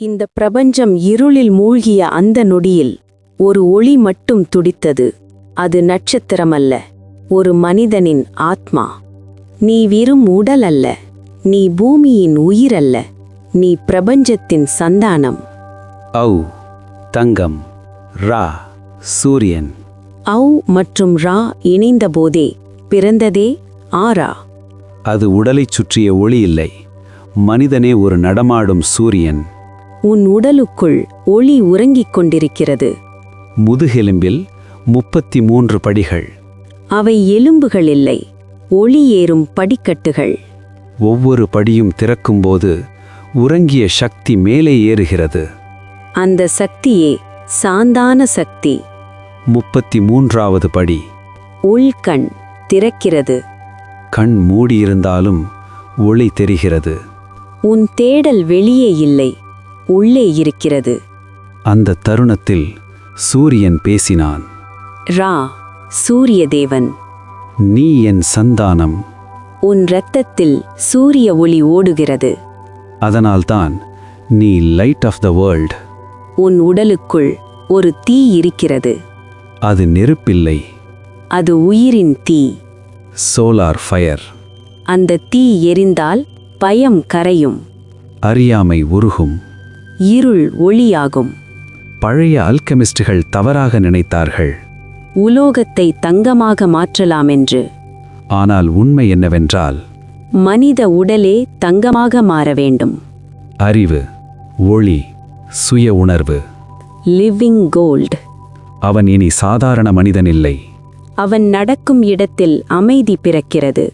இந்த பிரபஞ்சம் இருளில் மூழ்கிய அந்த நொடியில் ஒரு ஒளி மட்டும் துடித்தது. அது நட்சத்திரமல்ல ஒரு மனிதனின் ஆத்மா. நீ வெறும் உடல் அல்ல நீ பூமியின் உயிரல்ல நீ பிரபஞ்சத்தின் சந்தானம். ஔ தங்கம் ரா சூரியன். ஔ மற்றும் ரா இணைந்தபோதே பிறந்ததே ஆரா. அது உடலைச் சுற்றிய ஒளி இல்லை மனிதனே ஒரு நடமாடும் சூரியன். உன் உடலுக்குள் ஒளி உறங்கிக் கொண்டிருக்கிறது. முதுகெலும்பில் முப்பத்தி மூன்று படிகள். அவை எலும்புகள் இல்லை ஒளி ஏறும் படிக்கட்டுகள். ஒவ்வொரு படியும் திறக்கும்போது உறங்கிய சக்தி மேலே ஏறுகிறது. அந்த சக்தியே சாந்தான சக்தி. முப்பத்தி மூன்றாவது படி உள்கண் திறக்கிறது. கண் மூடியிருந்தாலும் ஒளி தெரிகிறது. உன் தேடல் வெளியே இல்லை உள்ளே இருக்கிறது. அந்த தருணத்தில் சூரியன் பேசினான். ரா சூரிய தேவன் நீ என் சந்தானம். உன் இரத்தத்தில் சூரிய ஒளி ஓடுகிறது. அதனால்தான் நீ லைட் ஆஃப் த வேர்ல்ட் உன் உடலுக்குள் ஒரு தீ இருக்கிறது. அது நெருப்பில்லை. அது உயிரின் தீ. சோலார் ஃபயர் அந்த தீ எரிந்தால் பயம் கரையும். அறியாமை உருகும். இருள் ஒளியாகும். பழைய அல்கெமிஸ்டுகள் தவறாக நினைத்தார்கள். உலோகத்தை தங்கமாக மாற்றலாமென்று. ஆனால் உண்மை என்னவென்றால் மனித உடலே தங்கமாக மாற வேண்டும். அறிவு ஒளி சுய உணர்வு. லிவிங் கோல்ட் அவன் இனி சாதாரண மனிதன் இல்லை. அவன் நடக்கும் இடத்தில் அமைதி பிறக்கிறது.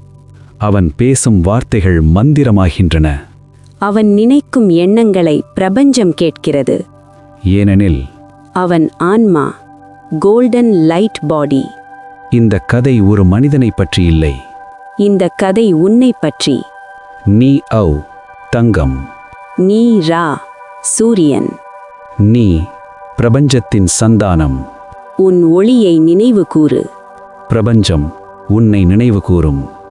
அவன் பேசும் வார்த்தைகள் மந்திரமாகின்றன. அவன் நினைக்கும் எண்ணங்களை பிரபஞ்சம் கேட்கிறது. ஏனெனில் அவன் ஆன்மா கோல்டன் லைட் பாடி இந்த கதை ஒரு மனிதனைப் பற்றி இல்லை. இந்த கதை உன்னை பற்றி. நீ ஔ தங்கம். நீ ரா சூரியன். நீ பிரபஞ்சத்தின் சந்தானம். உன் ஒளியை நினைவு கூறு. பிரபஞ்சம் உன்னை நினைவு கூறும்.